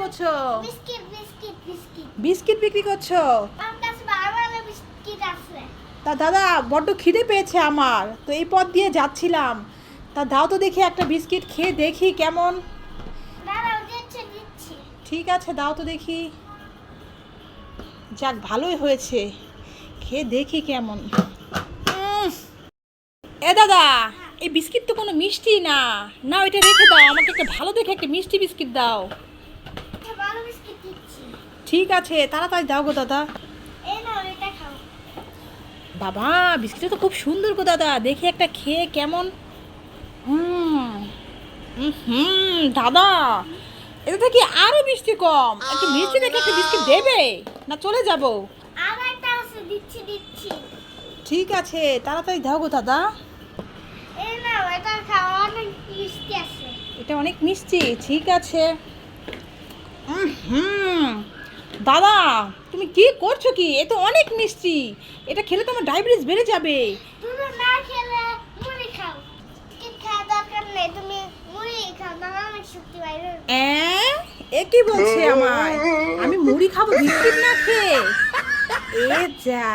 করছ? Biscuit biscuit biscuit. Biscuit বিক্রি করছ? আমার কাছে বারবার বিস্কিট আছে তা দাদা বড্ড খিদে পেয়েছে আমার। তো এই পথ দিয়ে যাচ্ছিলাম। তা দাও তো দেখি একটা বিস্কিট খেয়ে দেখি কেমন। ঠিক আছে দাও তো দেখি। যাক ভালোই হয়েছে। খেয়ে দেখি কেমন। এ দাদা এই বিস্কিট তো কোনো মিষ্টি না। না ওইটা রেখে দাও আমাকে একটা ভালো দেখে একটা মিষ্টি বিস্কিট দাও একটা ভালো বিস্কিট দিচ্ছি ঠিক আছে তাড়াতাড়ি দাও গো দাদা। বাবা বিস্কিটটা তো খুব সুন্দর গো দাদা দেখি একটা খেয়ে কেমন। হুম হুম দাদা এটা থেকে আরও মিষ্টি কম। একটু মিষ্টি দেখে একটা বিস্কিট দেবে? না চলে যাব। আর একটা আছে দিচ্ছি দিচ্ছি। ঠিক আছে তাড়াতাড়ি দাও গো দাদা। এটা অনেক মিষ্টি ঠিক আছে। হুম দাদা তুমি কি করছ কি? এ তো অনেক মিষ্টি। এটা খেলে তোমার ডায়াবেটিস বেড়ে যাবে। তুমি না খেলে মুড়ি খাও। বিস্কিট খাওয়া দরকার নেই? তুমি মুড়ি খাও তাহলে অনেক শক্তি বাইরে অ্যাঁ? এ কি বলছে আমায়? আমি মুড়ি খাব বিস্কিট না খেয়ে? এ যা।